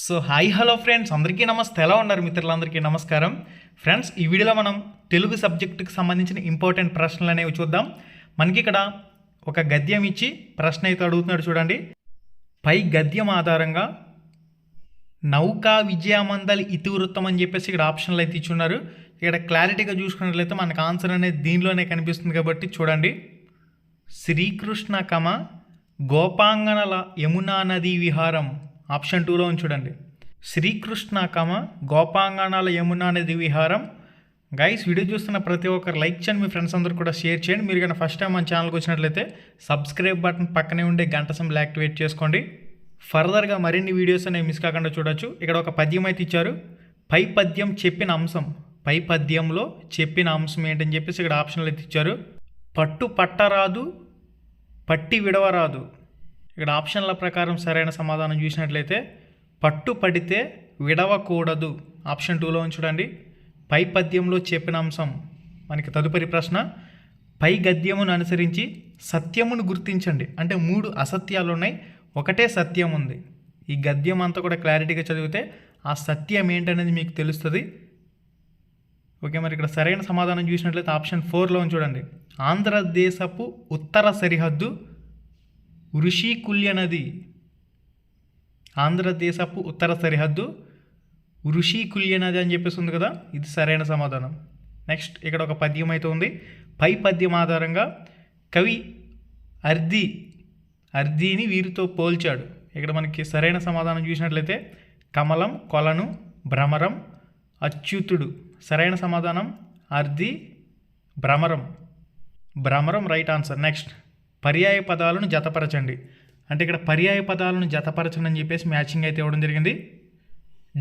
So hi hello friends. అందరికీ నమస్తే. ఎలా ఉన్నారు మిత్రులందరికీ? నమస్కారం. ఫ్రెండ్స్ ఈ వీడియోలో మనం తెలుగు సబ్జెక్టుకి సంబంధించిన ఇంపార్టెంట్ ప్రశ్నలు అనేవి చూద్దాం. మనకి ఇక్కడ ఒక గద్యం ఇచ్చి ప్రశ్న అయితే అడుగుతున్నాడు చూడండి. పై గద్యం ఆధారంగా నౌకా విజయమందల్ ఇతివృత్తం అని చెప్పేసి ఇక్కడ ఆప్షన్లు అయితే ఇచ్చున్నారు. ఇక్కడ క్లారిటీగా చూసుకున్నట్లయితే మనకు ఆన్సర్ అనేది దీనిలోనే కనిపిస్తుంది కాబట్టి చూడండి. శ్రీకృష్ణ కమ గోపాంగనల యమునా నదీ విహారం. ఆప్షన్ టూలో ఉంది చూడండి. శ్రీకృష్ణ కమ గోపాంగణాల యమునా నది విహారం గైస్ వీడియో చూస్తున్న ప్రతి ఒక్కరు లైక్ చేయండి మీ ఫ్రెండ్స్ అందరూ కూడా షేర్ చేయండి. మీరు కానీ ఫస్ట్ టైం మన ఛానల్కి వచ్చినట్లయితే సబ్స్క్రైబ్ బటన్ పక్కనే ఉండే గంట సింబల్ యాక్టివేట్ చేసుకోండి. ఫర్దర్గా మరిన్ని వీడియోస్ అనేవి మిస్ కాకుండా చూడొచ్చు. ఇక్కడ ఒక పద్యం అయితే ఇచ్చారు. పై పద్యం చెప్పిన అంశం. పై పద్యంలో చెప్పిన అంశం ఏంటని చెప్పేసి ఇక్కడ ఆప్షన్లు అయితే ఇచ్చారు. పట్టు పట్టరాదు పట్టి విడవరాదు. ఇక్కడ ఆప్షన్ల ప్రకారం సరైన సమాధానం చూసినట్లయితే పట్టు పడితే విడవకూడదు. ఆప్షన్ టూలో ఉంచుడండి పై పద్యంలో చెప్పిన అంశం మనకి తదుపరి ప్రశ్న పై గద్యమును అనుసరించి సత్యమును గుర్తించండి. అంటే మూడు అసత్యాలు ఉన్నాయి ఒకటే సత్యం ఉంది. ఈ గద్యం అంతా కూడా క్లారిటీగా చదివితే ఆ సత్యం ఏంటనేది మీకు తెలుస్తుంది. ఓకే మరి ఇక్కడ సరైన సమాధానం చూసినట్లయితే ఆప్షన్ ఫోర్లో చూడండి. ఆంధ్రదేశపు ఉత్తర సరిహద్దు ఋషికుల్య నది ఆంధ్రదేశపు ఉత్తర సరిహద్దు ఋషికుల్య నది అని చెప్పేసి ఉంది కదా ఇది సరైన సమాధానం. నెక్స్ట్ ఇక్కడ ఒక పద్యం అయితే ఉంది. పై పద్యం ఆధారంగా కవి అర్ది అర్దీని వీరితో పోల్చాడు. ఇక్కడ మనకి సరైన సమాధానం చూసినట్లయితే కమలం కొలను భ్రమరం అచ్యుతుడు. సరైన సమాధానం అర్ది భ్రమరం. భ్రమరం రైట్ ఆన్సర్ నెక్స్ట్ పర్యాయ పదాలను జతపరచండి. అంటే ఇక్కడ పర్యాయ పదాలను జతపరచండి అని చెప్పేసి మ్యాచింగ్ అయితే ఇవ్వడం జరిగింది.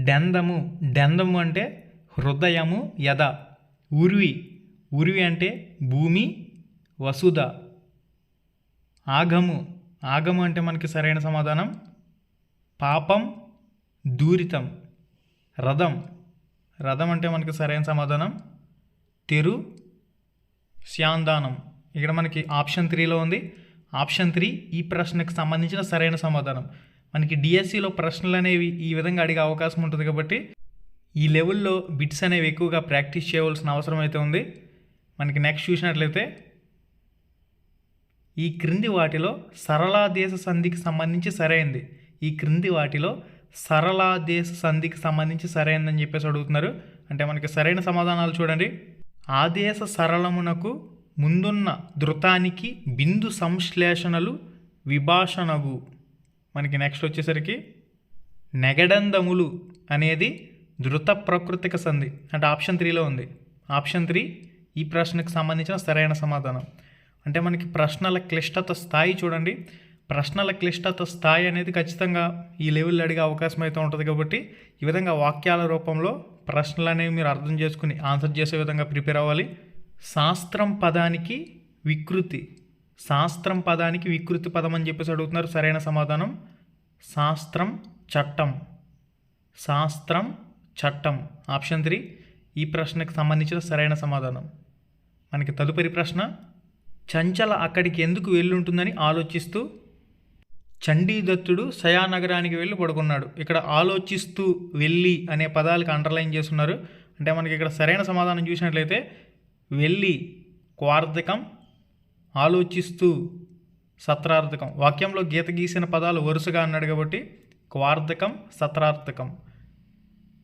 డెందము డెందము అంటే హృదయము యద. ఉరివి ఉరివి అంటే భూమి వసుధ. ఆగము ఆగము అంటే మనకి సరైన సమాధానం. పాపం దూరితం. రథం రథం అంటే మనకి సరైన సమాధానం. తెరు శ్యాందానం. ఇక్కడ మనకి ఆప్షన్ త్రీలో ఉంది. ఆప్షన్ త్రీ ఈ ప్రశ్నకు సంబంధించిన సరైన సమాధానం. మనకి డిఎస్సిలో ప్రశ్నలు అనేవి ఈ విధంగా అడిగే అవకాశం ఉంటుంది కాబట్టి ఈ లెవెల్లో బిట్స్ అనేవి ఎక్కువగా ప్రాక్టీస్ చేయవలసిన అవసరం అయితే ఉంది. మనకి నెక్స్ట్ చూసినట్లయితే ఈ క్రింది వాటిలో సరళాదేశ సంధికి సంబంధించి సరైంది. ఈ క్రింది వాటిలో సరళాదేశ సంధికి సంబంధించి సరైందని చెప్పేసి అడుగుతున్నారు. అంటే మనకి సరైన సమాధానాలు చూడండి. ఆదేశ సరళమునకు ముందున్న ధృతానికి బిందు సంశ్లేషణలు విభాషణగు. మనకి నెక్స్ట్ వచ్చేసరికి నెగడందములు అనేది ధృత ప్రకృతిక సంధి అంటే ఆప్షన్ త్రీలో ఉంది. ఆప్షన్ త్రీ ఈ ప్రశ్నకు సంబంధించిన సరైన సమాధానం. అంటే మనకి ప్రశ్నల క్లిష్టత స్థాయి చూడండి. ప్రశ్నల క్లిష్టత స్థాయి అనేది ఖచ్చితంగా ఈ లెవెల్లో అడిగే అవకాశం అయితే ఉంటుంది కాబట్టి ఈ విధంగా వాక్యాల రూపంలో ప్రశ్నలు అనేవి మీరు అర్థం చేసుకుని ఆన్సర్ చేసే విధంగా ప్రిపేర్ అవ్వాలి. శాస్త్రం పదానికి వికృతి. శాస్త్రం పదానికి వికృతి పదం అని చెప్పేసి అడుగుతున్నారు. సరైన సమాధానం? శాస్త్రం చట్టం. శాస్త్రం చట్టం. ఆప్షన్ త్రీ ఈ ప్రశ్నకు సంబంధించిన సరైన సమాధానం. మనకి తదుపరి ప్రశ్న చంచల అక్కడికి ఎందుకు వెళ్ళుంటుందని ఆలోచిస్తూ చండీదత్తుడు సయానగరానికి వెళ్ళి పడుకున్నాడు. ఇక్కడ ఆలోచిస్తూ వెళ్ళి అనే పదాలకు అండర్లైన్ చేస్తున్నారు. అంటే మనకి ఇక్కడ సరైన సమాధానం చూసినట్లయితే వెళ్ళి క్వార్థకం ఆలోచిస్తూ సత్రార్థకం. వాక్యంలో గీత గీసిన పదాలు వరుసగా అన్నాడు కాబట్టి క్వార్థకం సత్రార్థకం.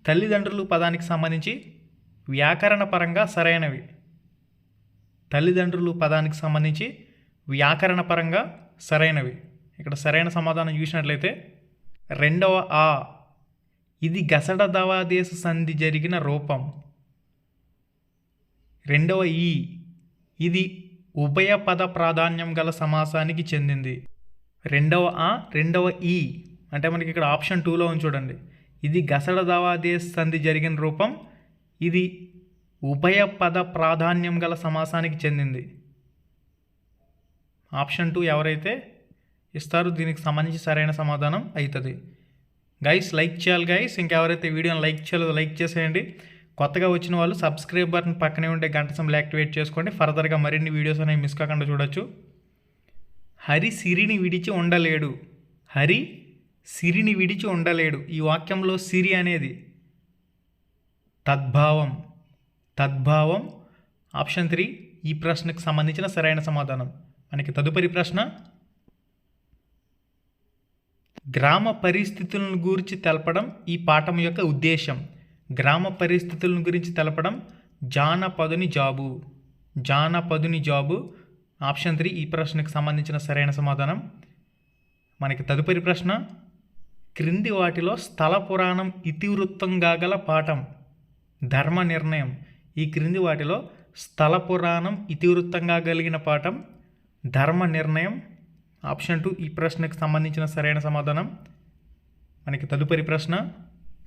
తల్లిదండ్రులు పదానికి సంబంధించి వ్యాకరణ పరంగా సరైనవి. తల్లిదండ్రులు పదానికి సంబంధించి వ్యాకరణ పరంగా సరైనవి. ఇక్కడ సరైన సమాధానం చూసినట్లయితే రెండవ ఆ. ఇది గసడ దవాదేశ సంధి జరిగిన రూపం. రెండవ ఈ. ఇది ఉభయ పద ప్రాధాన్యం గల సమాసానికి చెందింది. రెండవ ఆ రెండవ ఈ. అంటే మనకి ఇక్కడ ఆప్షన్ టూలో ఉంది చూడండి. ఇది గసడ దావాదే సంధి జరిగిన రూపం. ఇది ఉభయ పద ప్రాధాన్యం గల సమాసానికి చెందింది. ఆప్షన్ టూ ఎవరైతే ఇస్తారో దీనికి సంబంధించి సరైన సమాధానం అవుతుంది గైస్ లైక్ చేయాలి గైస్ ఇంకెవరైతే వీడియోని లైక్ చేయలేదో లైక్ చేసేయండి. కొత్తగా వచ్చిన వాళ్ళు సబ్స్క్రైబ్ బటన్ పక్కనే ఉండే గంట సంబలు యాక్టివేట్ చేసుకోండి. ఫర్దర్గా మరిన్ని వీడియోస్ అనేవి మిస్ కాకుండా చూడొచ్చు. హరి సిరిని విడిచి ఉండలేడు. హరి సిరిని విడిచి ఉండలేడు. ఈ వాక్యంలో సిరి అనేది తద్భావం. తద్భావం ఆప్షన్ త్రీ ఈ ప్రశ్నకు సంబంధించిన సరైన సమాధానం. మనకి తదుపరి ప్రశ్న గ్రామ పరిస్థితులను గురించి తెలపడం ఈ పాఠం యొక్క ఉద్దేశం గ్రామ పరిస్థితులను గురించి తెలపడం జానపదుని జాబు. జానపదుని జాబు ఆప్షన్ త్రీ ఈ ప్రశ్నకు సంబంధించిన సరైన సమాధానం. మనకి తదుపరి ప్రశ్న క్రింది వాటిలో స్థల పురాణం ఇతివృత్తంగా గల పాఠం ధర్మ నిర్ణయం. ఈ క్రింది వాటిలో స్థల పురాణం ఇతివృత్తంగా కలిగిన పాఠం ధర్మ నిర్ణయం. ఆప్షన్ టూ ఈ ప్రశ్నకు సంబంధించిన సరైన సమాధానం. మనకి తదుపరి ప్రశ్న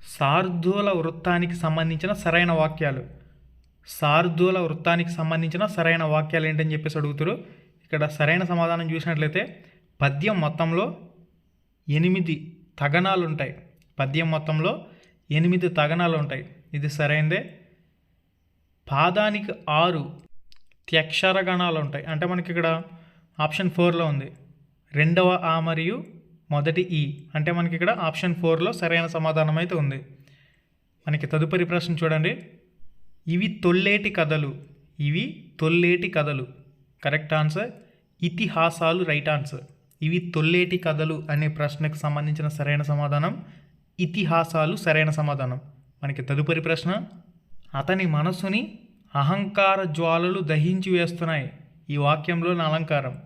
శార్దూల వృత్తానికి సంబంధించిన సరైన వాక్యాలు. శార్దూల వృత్తానికి సంబంధించిన సరైన వాక్యాలు ఏంటని చెప్పేసి అడుగుతారు. ఇక్కడ సరైన సమాధానం చూసినట్లయితే పద్యం మొత్తంలో ఎనిమిది తగనాలు ఉంటాయి. పద్యం మొత్తంలో ఎనిమిది తగనాలు ఉంటాయి. ఇది సరైనదే పాదానికి ఆరు త్యక్షర గణాలు ఉంటాయి. అంటే మనకి ఇక్కడ ఆప్షన్ ఫోర్లో ఉంది. రెండవ ఆ మరియు మొదటి ఈ అంటే మనకి ఇక్కడ ఆప్షన్ ఫోర్లో సరైన సమాధానం అయితే ఉంది. మనకి తదుపరి ప్రశ్న చూడండి. ఇవి తొల్లేటి కథలు. ఇవి తొల్లేటి కథలు. Correct answer? ఇతిహాసాలు రైట్ ఆన్సర్. ఇవి తొల్లేటి కథలు అనే ప్రశ్నకు సంబంధించిన సరైన సమాధానం. ఇతిహాసాలు సరైన సమాధానం. మనకి తదుపరి ప్రశ్న? అతని మనసుని అహంకార జ్వాలలు దహించి వేస్తున్నాయి. ఈ వాక్యంలోని అలంకారం.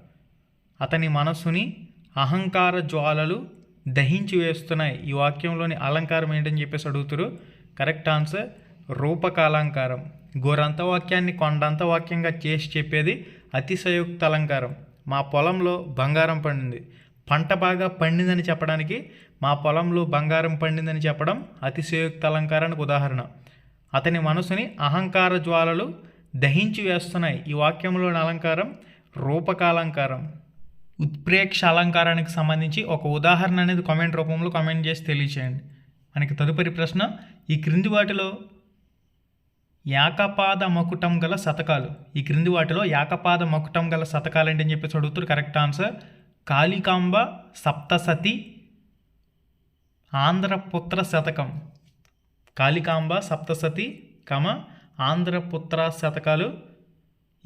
అతని మనస్సుని అహంకార జ్వాలలు దహించి వేస్తున్నాయి. ఈ వాక్యంలోని అలంకారం ఏంటని చెప్పేసి అడుగుతారు? కరెక్ట్ ఆన్సర్ రూపక అలంకారం గోరంత వాక్యాన్ని కొండంత వాక్యంగా చేసి చెప్పేది అతిశయోక్త అలంకారం మా పొలంలో బంగారం పండింది. పంట బాగా పండిందని చెప్పడానికి మా పొలంలో బంగారం పండిందని చెప్పడం అతిశయోక్త అలంకారానికి ఉదాహరణ. అతని మనసుని అహంకార జ్వాలలు దహించి వేస్తున్నాయి. ఈ వాక్యంలోని అలంకారం రూపకాలంకారం. ఉత్ప్రేక్ష అలంకారానికి సంబంధించి ఒక ఉదాహరణ అనేది కామెంట్ రూపంలో కామెంట్ చేసి తెలియచేయండి. మనకి తదుపరి ప్రశ్న ఈ క్రింది వాటిలో యాకపాద మకుటం గల శతకాలు. ఈ క్రింది వాటిలో యాకపాద మకుటం గల శతకాలు ఏంటని చెప్పేసి అడుగుతారు? Correct answer Kalikamba Saptasati Andhraputra Shatakam. Kalikamba Saptashati కమ ఆంధ్రపుత్ర శతకాలు.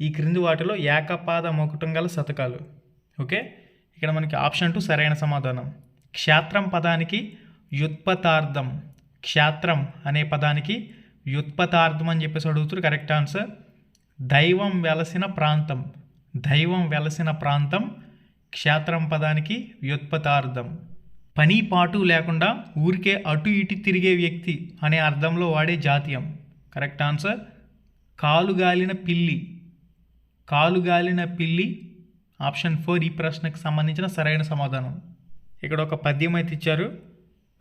ఈ క్రింది వాటిలో ఏకపాద మకుటం గల శతకాలు. ఓకే? ఇక్కడ మనకి ఆప్షన్ టూ సరైన సమాధానం. క్షేత్రం పదానికి వ్యుత్పతార్థం. క్షేత్రం అనే పదానికి వ్యుత్పతార్థం అని చెప్పేసి అడుగుతారు కరెక్ట్ ఆన్సర్. దైవం వెలసిన ప్రాంతం. దైవం వెలసిన ప్రాంతం క్షేత్రం పదానికి వ్యుత్పతార్థం. పని పాటు లేకుండా ఊరికే అటు ఇటు తిరిగే వ్యక్తి అనే అర్థంలో వాడే జాతీయం. Correct answer. కాలుగాలిన పిల్లి. కాలుగాలిన పిల్లి ఆప్షన్ ఫోర్ ఈ ప్రశ్నకు సంబంధించిన సరైన సమాధానం. ఇక్కడ ఒక పద్యం అయితే ఇచ్చారు.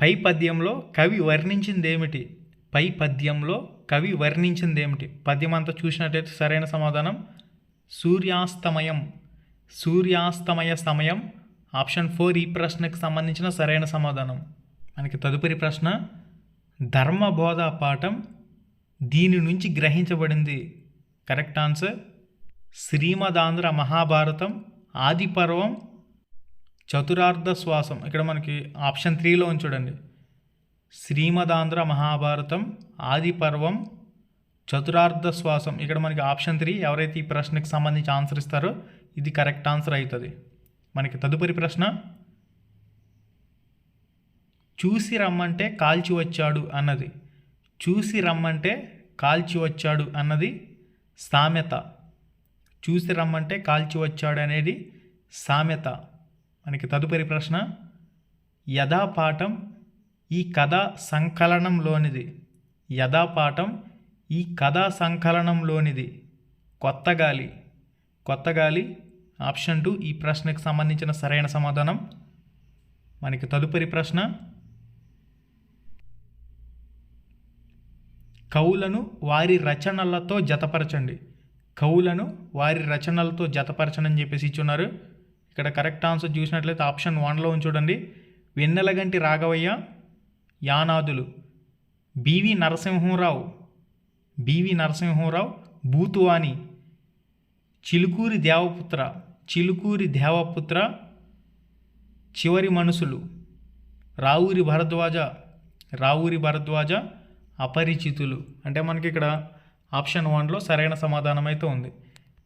పై పద్యంలో కవి వర్ణించింది ఏమిటి పై పద్యంలో కవి వర్ణించింది ఏమిటి పద్యం అంతా చూసినట్టయితే సరైన సమాధానం. సూర్యాస్తమయం. సూర్యాస్తమయ సమయం. ఆప్షన్ ఫోర్ ఈ ప్రశ్నకు సంబంధించిన సరైన సమాధానం. మనకి తదుపరి ప్రశ్న ధర్మబోధ పాఠం దీని నుంచి గ్రహించబడింది. కరెక్ట్ ఆన్సర్ శ్రీమదాంధ్ర మహాభారతం ఆదిపర్వం చతురార్థ చతురార్ధ శ్వాసం. ఇక్కడ మనకి ఆప్షన్ త్రీలో చూడండి. శ్రీమదాంధ్ర మహాభారతం ఆదిపర్వం చతురార్థ చతురార్ధ శ్వాసం. ఇక్కడ మనకి ఆప్షన్ త్రీ ఎవరైతే ఈ ప్రశ్నకు సంబంధించి ఆన్సర్ ఇస్తారో ఇది కరెక్ట్ ఆన్సర్ అవుతుంది. మనకి తదుపరి ప్రశ్న చూసి రమ్మంటే కాల్చి వచ్చాడు అన్నది. చూసి రమ్మంటే కాల్చి వచ్చాడు అన్నది సామెత చూసి రమ్మంటే కాల్చి వచ్చాడు అనేది సామెత. మనకి తదుపరి ప్రశ్న యథాపాఠం ఈ కథా సంకలనంలోనిది. యథాపాఠం ఈ కథా సంకలనంలోనిది. కొత్త గాలి. కొత్త గాలి ఆప్షన్ టూ ఈ ప్రశ్నకు సంబంధించిన సరైన సమాధానం. మనకి తదుపరి ప్రశ్న కవులను వారి రచనలతో జతపరచండి. కవులను వారి రచనలతో జతపరచనని చెప్పేసి ఇచ్చున్నారు. ఇక్కడ కరెక్ట్ ఆన్సర్ చూసినట్లయితే ఆప్షన్ వన్లో చూడండి. వెన్నెలగంటి రాఘవయ్య యానాదులు. బివి నరసింహరావు బివి నరసింహరావు బూతువాణి చిలుకూరి దేవపుత్ర చిలుకూరి దేవపుత్ర చివరి మనుషులు. రావూరి భరద్వాజ రావూరి భరద్వాజ అపరిచితులు. అంటే మనకి ఇక్కడ ఆప్షన్ వన్లో సరైన సమాధానం అయితే ఉంది.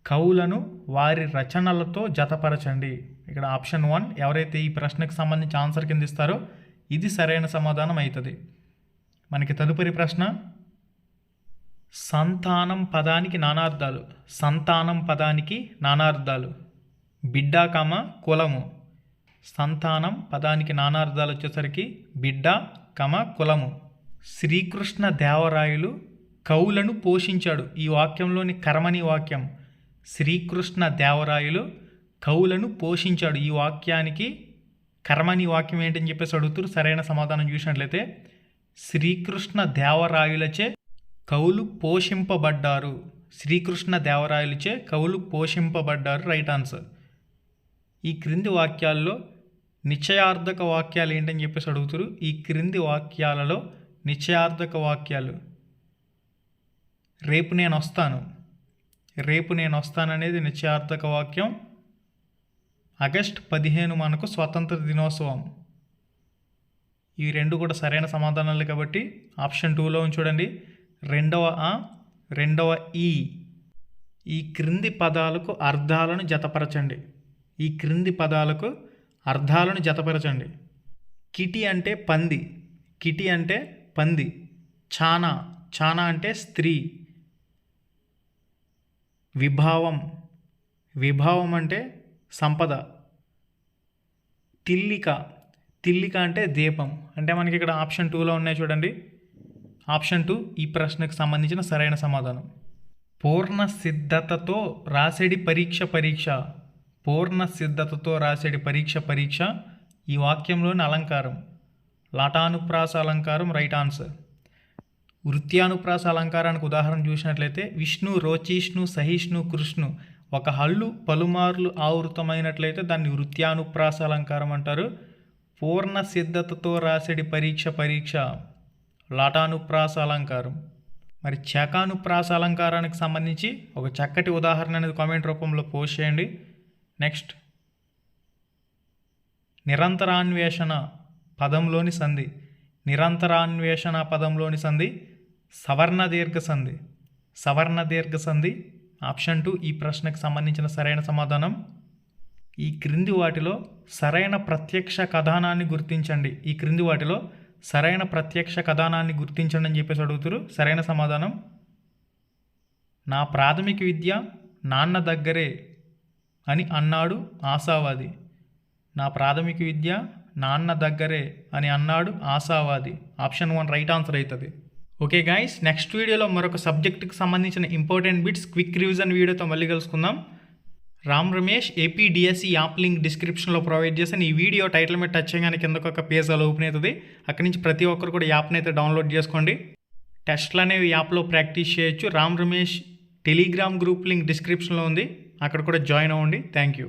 కవులను వారి రచనలతో జతపరచండి. ఇక్కడ ఆప్షన్ వన్ ఎవరైతే ఈ ప్రశ్నకు సంబంధించి ఆన్సర్ కింద ఇస్తారో ఇది సరైన సమాధానం అవుతుంది మనకి తదుపరి ప్రశ్న సంతానం పదానికి నానార్థాలు. సంతానం పదానికి నానార్థాలు. బిడ్డ కమ కులము. సంతానం పదానికి నానార్థాలు వచ్చేసరికి బిడ్డ కమ కులము. శ్రీకృష్ణ దేవరాయలు కవులను పోషించాడు. ఈ వాక్యంలోని కర్మని వాక్యం శ్రీకృష్ణ దేవరాయలు కవులను పోషించాడు. ఈ వాక్యానికి కర్మని వాక్యం ఏంటని చెప్పేసి అడుగుతారు. సరైన సమాధానం చూసినట్లయితే శ్రీకృష్ణ దేవరాయులచే కవులు పోషింపబడ్డారు. శ్రీకృష్ణ దేవరాయలచే కవులు పోషింపబడ్డారు. Right answer. ఈ క్రింది వాక్యాల్లో నిశ్చయార్థక వాక్యాలు ఏంటని చెప్పేసి అడుగుతారు. ఈ క్రింది వాక్యాలలో నిశ్చయార్థక వాక్యాలు రేపు నేను వస్తాను. రేపు నేను వస్తాననేది నిశ్చయార్థక వాక్యం. ఆగస్ట్ పదిహేను మనకు స్వతంత్ర దినోత్సవం. ఈ రెండు కూడా సరైన సమాధానాలు కాబట్టి ఆప్షన్ టూలో చూడండి. రెండవ ఆ రెండవ ఈ. ఈ క్రింది పదాలకు అర్థాలను జతపరచండి. ఈ క్రింది పదాలకు అర్థాలను జతపరచండి. కిటి అంటే పంది. కిటి అంటే పంది. చానా. చానా అంటే స్త్రీ. విభావం. విభావం అంటే సంపద. తిల్లిక. తిల్లిక అంటే దీపం. అంటే మనకి ఇక్కడ ఆప్షన్ టూలో ఉన్నాయి చూడండి. ఆప్షన్ టూ ఈ ప్రశ్నకు సంబంధించిన సరైన సమాధానం. పూర్ణ సిద్ధతతో రాసేడి పరీక్ష పరీక్ష. పూర్ణ సిద్ధతతో రాసేడి పరీక్ష పరీక్ష. ఈ వాక్యంలోని అలంకారం. లటానుప్రాస అలంకారం రైట్ ఆన్సర్ వృత్యానుప్రాస అలంకారానికి ఉదాహరణ చూసినట్లయితే విష్ణు రోచిష్ణు సహిష్ణు కృష్ణు ఒక హల్లు పలుమార్లు ఆవృతమైనట్లయితే దాన్ని వృత్యానుప్రాస అలంకారం అంటారు. పూర్ణ సిద్ధతతో రాసేడి పరీక్ష పరీక్ష లాటానుప్రాస అలంకారం మరి చకానుప్రాస అలంకారానికి సంబంధించి ఒక చక్కటి ఉదాహరణ అనేది కామెంట్ రూపంలో పోస్ట్ చేయండి. నెక్స్ట్. నిరంతరాన్వేషణ పదంలోని సంధి. నిరంతరాన్వేషణ పదంలోని సంధి. సవర్ణ దీర్ఘ సంధి సవర్ణ దీర్ఘ సంధి ఆప్షన్ టూ ఈ ప్రశ్నకు సంబంధించిన సరైన సమాధానం. ఈ క్రింది వాటిలో సరైన ప్రత్యక్ష కథనాన్ని గుర్తించండి. ఈ క్రింది వాటిలో సరైన ప్రత్యక్ష కథనాన్ని గుర్తించండి అని చెప్పేసి అడుగుతారు. సరైన సమాధానం. నా ప్రాథమిక విద్య నాన్న దగ్గరే అని అన్నాడు ఆశావాది. నా ప్రాథమిక విద్య నాన్న దగ్గరే అని అన్నాడు ఆశావాది. ఆప్షన్ వన్ రైట్ ఆన్సర్ అవుతుంది. ఓకే గాయస్ నెక్స్ట్ వీడియోలో మరొక సబ్జెక్టుకి సంబంధించిన ఇంపార్టెంట్ బిట్స్ క్విక్ రివిజన్ వీడియోతో మళ్ళీ కలుసుకుందాం. Ram Ramesh APDSC app link డిస్క్రిప్షన్లో ప్రొవైడ్ చేసిన ఈ వీడియో టైటిల్ మీద టచ్ చేయగానే కిందకు ఒక పేజ్ అలా ఓపెన్ అవుతుంది. అక్కడి నుంచి ప్రతి ఒక్కరు కూడా యాప్ని అయితే డౌన్లోడ్ చేసుకోండి. టెస్ట్లు అనేవి యాప్లో ప్రాక్టీస్ చేయొచ్చు. Ram Ramesh Telegram group link డిస్క్రిప్షన్లో ఉంది. అక్కడ కూడా జాయిన్ అవ్వండి. Thank you